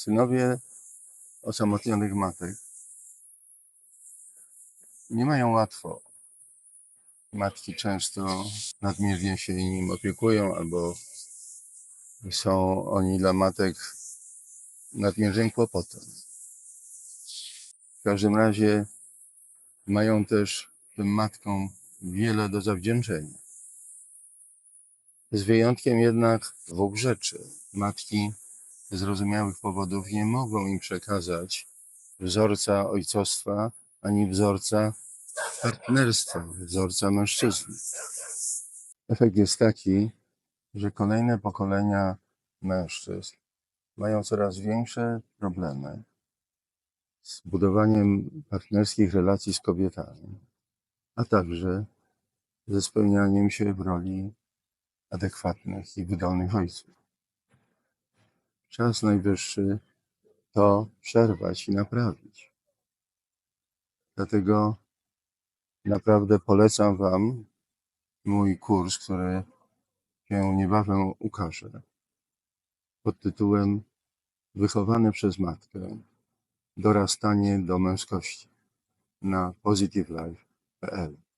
Synowie osamotnionych matek nie mają łatwo. Matki często nadmiernie się nim opiekują, albo są oni dla matek nadmiernym kłopotem. W każdym razie mają też tym matkom wiele do zawdzięczenia. Z wyjątkiem jednak dwóch rzeczy. Matki zrozumiałych powodów nie mogą im przekazać wzorca ojcostwa ani wzorca partnerstwa, wzorca mężczyzny. Efekt jest taki, że kolejne pokolenia mężczyzn mają coraz większe problemy z budowaniem partnerskich relacji z kobietami, a także ze spełnianiem się w roli adekwatnych i wydolnych ojców. Czas najwyższy to przerwać i naprawić. Dlatego naprawdę polecam Wam mój kurs, który się niebawem ukaże pod tytułem Wychowany przez matkę dorastanie do męskości na positivelife.pl.